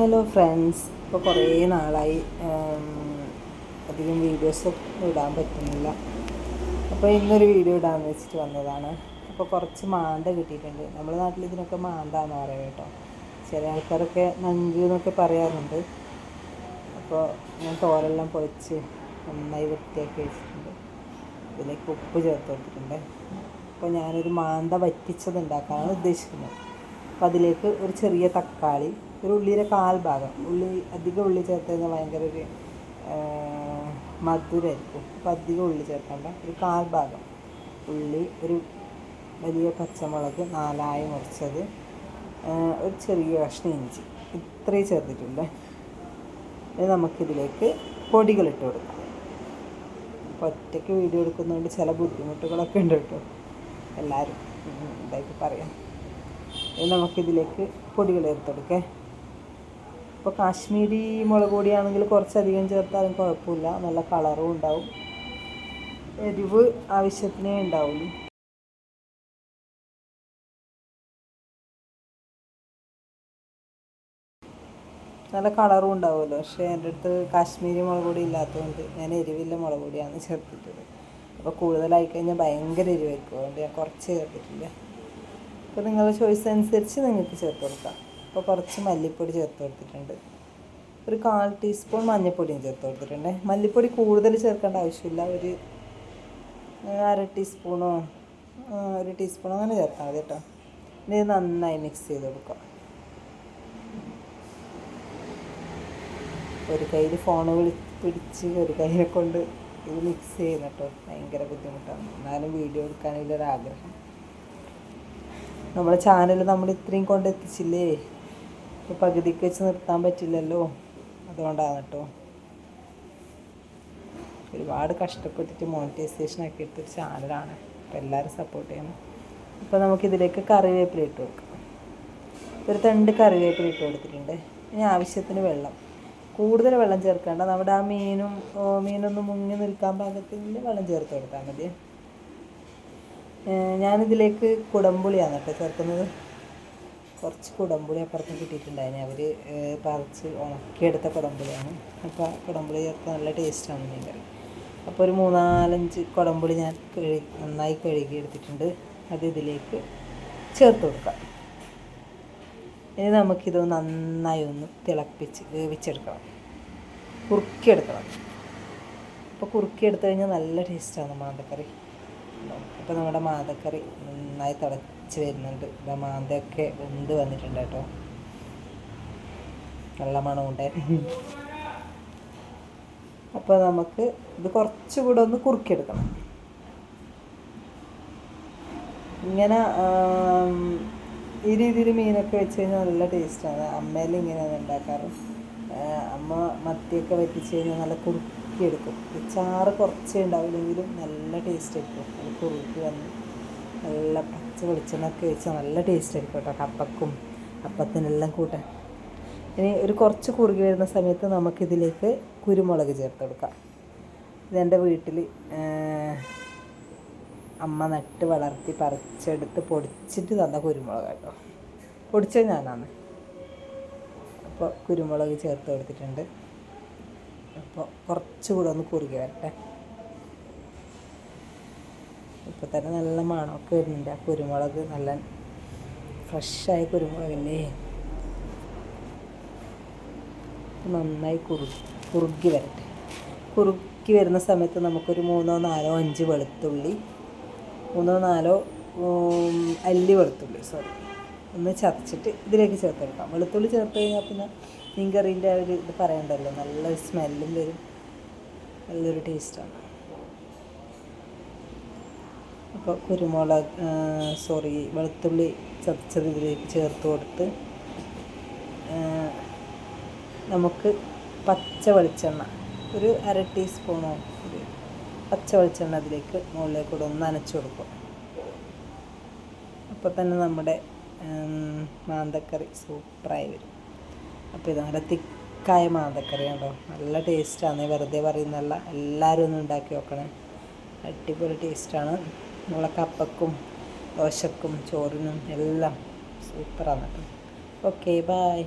Hello friends ഇപ്പോൾ കുറേ നാളായി. അധികം വീഡിയോസ് ഇടാൻ പറ്റുന്നില്ല. അപ്പോൾ ഇന്നൊരു വീഡിയോ ഇടാമെന്ന് വെച്ചിട്ട് വന്നതാണ്. അപ്പോൾ കുറച്ച് മാന്ത കിട്ടിയിട്ടുണ്ട്. നമ്മുടെ നാട്ടിൽ ഇതിനൊക്കെ മാന്ത എന്ന് പറയും കേട്ടോ. ചില ആൾക്കാരൊക്കെ നഞ്ചു എന്നൊക്കെ പറയാറുണ്ട്. അപ്പോൾ ഞാൻ തോരെല്ലാം പൊളിച്ച് നന്നായി വൃത്തിയാക്കി വെച്ചിട്ടുണ്ട്. ഇതിലേക്ക് ഉപ്പ് ചേർത്ത് കൊടുത്തിട്ടുണ്ട്. അപ്പോൾ ഞാനൊരു മാന്ത വറ്റിച്ചത് ഉണ്ടാക്കാനാണ് ഉദ്ദേശിക്കുന്നത്. അപ്പോൾ അതിലേക്ക് ഒരു ചെറിയ തക്കാളി ഒരു ഉള്ളിയുടെ കാൽ ഭാഗം ഉള്ളി അധികം ഉള്ളി ചേർത്ത് ഭയങ്കര ഒരു മധുരമായിരിക്കും അപ്പോൾ അധികം ഉള്ളി ചേർക്കണ്ട ഒരു കാൽ ഭാഗം. ഉള്ളി ഒരു വലിയ പച്ചമുളക് നാലായി മുറിച്ചത് ഒരു ചെറിയ കഷ്ണം ഇഞ്ചി. ഇത്രയും ചേർത്തിട്ടുണ്ട്. നമുക്കിതിലേക്ക് പൊടികൾ ഇട്ട് കൊടുക്കാം. അപ്പോൾ ഒറ്റയ്ക്ക് വീഡിയോ എടുക്കുന്നതുകൊണ്ട് ചില ബുദ്ധിമുട്ടുകളൊക്കെ ഉണ്ട് കേട്ടോ. എല്ലാവരും ഇതായിട്ട് പറയാം. നമുക്കിതിലേക്ക് പൊടികൾ ചേർത്തെടുക്കേ. ഇപ്പോൾ കാശ്മീരി മുളക് പൊടിയാണെങ്കിൽ കുറച്ചധികം ചേർത്താലും കുഴപ്പമില്ല. നല്ല കളറും ഉണ്ടാവും. എരിവ് ആവശ്യത്തിനേ ഉണ്ടാവുള്ളൂ. നല്ല കളറും ഉണ്ടാവുമല്ലോ. പക്ഷേ എന്റെ അടുത്ത് കാശ്മീരി മുളക് പൊടി ഇല്ലാത്തതുകൊണ്ട് ഞാൻ എരിവില്ല മുളക് പൊടിയാണ് ചേർത്തിട്ടുള്ളത്. അപ്പോൾ കൂടുതലായി കഴിഞ്ഞാൽ ഭയങ്കര എരിവായിരിക്കും. അതുകൊണ്ട് ഞാൻ കുറച്ച് ചേർത്തിട്ടില്ല. അപ്പോൾ നിങ്ങളുടെ ചോയ്സ് അനുസരിച്ച് നിങ്ങൾക്ക് ചേർത്ത് കൊടുക്കാം. അപ്പോൾ കുറച്ച് മല്ലിപ്പൊടി ചേർത്ത് കൊടുത്തിട്ടുണ്ട്. ഒരു കാൽ ടീസ്പൂൺ മഞ്ഞൾപ്പൊടിയും ചേർത്ത് കൊടുത്തിട്ടുണ്ട്. മല്ലിപ്പൊടി കൂടുതൽ ചേർക്കേണ്ട ആവശ്യമില്ല. ഒരു അര ടീസ്പൂണോ ഒരു ടീസ്പൂണോ അങ്ങനെ ചേർത്താൽ മതി കേട്ടോ. ഇനി നന്നായി മിക്സ് ചെയ്ത് കൊടുക്കുക. ഒരു കയ്യിൽ ഫോൺ വിളി പിടിച്ച് ഒരു കയ്യിനെ കൊണ്ട് ഇത് മിക്സ് ചെയ്യുന്ന കേട്ടോ. ഭയങ്കര ബുദ്ധിമുട്ടാണ്. എന്നാലും വീഡിയോ എടുക്കാനുള്ളൊരാഗ്രഹം നമ്മുടെ ചാനൽ നമ്മൾ ഇത്രയും കൊണ്ട് എത്തിച്ചില്ലേ? ഇപ്പോൾ പകുതിക്ക് വെച്ച് നിർത്താൻ പറ്റില്ലല്ലോ. അതുകൊണ്ടാണ് കേട്ടോ. ഒരുപാട് കഷ്ടപ്പെട്ടിട്ട് മോണിറ്റൈസേഷൻ ഒക്കെ എടുത്തൊരു ചാനലാണ് അപ്പോൾ എല്ലാവരും സപ്പോർട്ട് ചെയ്യണം. അപ്പോൾ നമുക്കിതിലേക്ക് കറിവേപ്പില ഇട്ട് കൊടുക്കാം. ഒരു തണ്ട് കറിവേപ്പില ഇട്ട് കൊടുത്തിട്ടുണ്ട്. ഇനി ആവശ്യത്തിന് വെള്ളം. കൂടുതൽ വെള്ളം ചേർക്കേണ്ട. നമ്മുടെ ആ മീനും മീനൊന്നും മുങ്ങി നിൽക്കാൻ പാകത്തിൽ വെള്ളം ചേർത്ത് കൊടുത്താൽ മതി. ഞാനിതിലേക്ക് കുടംപുളിയാണ് കേട്ടോ ചേർക്കുന്നത്. കുറച്ച് കുടംപുളി അപ്പുറത്ത് കിട്ടിയിട്ടുണ്ടായിരുന്നു അവർ പറിച്ച് ഉണക്കിയെടുത്ത കുടംപുളിയാണ്. അപ്പോൾ കുടംപുളി ചേർത്ത് നല്ല ടേസ്റ്റാണ് മീൻ കറി. അപ്പോൾ ഒരു മൂന്നാലഞ്ച് കുടംപുളി ഞാൻ കഴുകി നന്നായി കഴുകി എടുത്തിട്ടുണ്ട്. അത് ഇതിലേക്ക് ചേർത്ത് കൊടുക്കാം. ഇനി നമുക്കിത് നന്നായി ഒന്ന് തിളപ്പിച്ച് വേവിച്ചെടുക്കണം. കുറുക്കിയെടുക്കണം. അപ്പോൾ കുറുക്കിയെടുത്ത് കഴിഞ്ഞാൽ നല്ല ടേസ്റ്റാണ് മാതക്കറി അപ്പോൾ നമ്മുടെ മാതക്കറി നന്നായി തിളച്ച് വരുന്നുണ്ട്. ഇതാ മാന്തയൊക്കെ വെന്ത് വന്നിട്ടുണ്ട് കേട്ടോ. നല്ല മണമുണ്ട് അപ്പോൾ നമുക്ക് ഇത് കുറച്ചുകൂടെ ഒന്ന് കുറുക്കിയെടുക്കണം. ഇങ്ങനെ ഈ രീതിയിൽ മീനൊക്കെ വെച്ച് കഴിഞ്ഞാൽ നല്ല ടേസ്റ്റാണ്. അമ്മയിൽ ഇങ്ങനെയാണ് ഉണ്ടാക്കാറ്. അമ്മ മത്തിയൊക്കെ വറ്റിച്ച് കഴിഞ്ഞാൽ നല്ല കുറുക്കിയെടുക്കും. ചാറ് കുറച്ചേ ഉണ്ടാവില്ലെങ്കിലും നല്ല ടേസ്റ്റ് ആയിരിക്കും. കുറുക്കി വന്ന് നല്ല പച്ച വെളിച്ചെണ്ണൊക്കെ വെച്ചാൽ നല്ല ടേസ്റ്റ് ആയിരിക്കും കേട്ടോ കപ്പക്കും അപ്പത്തിനെല്ലാം കൂട്ടാൻ. ഇനി ഒരു കുറച്ച് കുറുകി വരുന്ന സമയത്ത് നമുക്കിതിലേക്ക് കുരുമുളക് ചേർത്ത് കൊടുക്കാം. ഇതെന്റെ വീട്ടിൽ അമ്മ നട്ട് വളർത്തി പറിച്ചെടുത്ത് പൊടിച്ചിട്ട് തന്ന കുരുമുളക് കേട്ടോ പൊടിച്ചത് ഞാനാണ്. അപ്പോൾ കുരുമുളക് ചേർത്ത് കൊടുത്തിട്ടുണ്ട്. അപ്പോൾ കുറച്ചുകൂടെ ഒന്ന് കുറുകി വരട്ടെ. ഇപ്പോൾ തന്നെ നല്ല മണമൊക്കെ വരുന്നുണ്ട്. ആ കുരുമുളക് നല്ല ഫ്രഷായ കുരുമുളകല്ലേ? നന്നായി കുറു കുറുകി വരട്ടെ. കുറുക്കി വരുന്ന സമയത്ത് നമുക്കൊരു മൂന്നോ നാലോ അഞ്ച് വെളുത്തുള്ളി മൂന്നോ നാലോ അല്ലി വെളുത്തുള്ളി സോറി ഒന്ന് ചതച്ചിട്ട് ഇതിലേക്ക് ചേർത്തെടുക്കാം. വെളുത്തുള്ളി ചേർത്ത് കഴിഞ്ഞാൽ പിന്നെ മീൻ കറീന്റെ ഒരു ഇത് പറയണ്ടല്ലോ നല്ലൊരു സ്മെല്ലും വരും. നല്ലൊരു ടേസ്റ്റാണ് അപ്പോൾ കുരുമുളക് സോറി വെളുത്തുള്ളി ചതച്ചത് ഇതിലേക്ക് ചേർത്ത് കൊടുത്ത് നമുക്ക് പച്ച വെളിച്ചെണ്ണ ഒരു അര ടീസ്പൂണോ ഒരു പച്ച വെളിച്ചെണ്ണ അതിലേക്ക് മുകളിലേക്ക് കൂടെ ഒന്ന് നനച്ചു കൊടുക്കും. അപ്പോൾ തന്നെ നമ്മുടെ മാന്തക്കറി സൂപ്പറായി വരും. അപ്പോൾ ഇത് നല്ല തിക്കായ മാന്തക്കറി ഉണ്ടോ നല്ല ടേസ്റ്റാണ് വെറുതെ പറയുന്നല്ല എല്ലാവരും ഒന്ന് ഉണ്ടാക്കി നോക്കണം. അടിപൊളി ടേസ്റ്റാണ് നമ്മളെ കപ്പക്കും ദോശക്കും ചോറിനും എല്ലാം സൂപ്പറാണ് ഓക്കെ ബായ്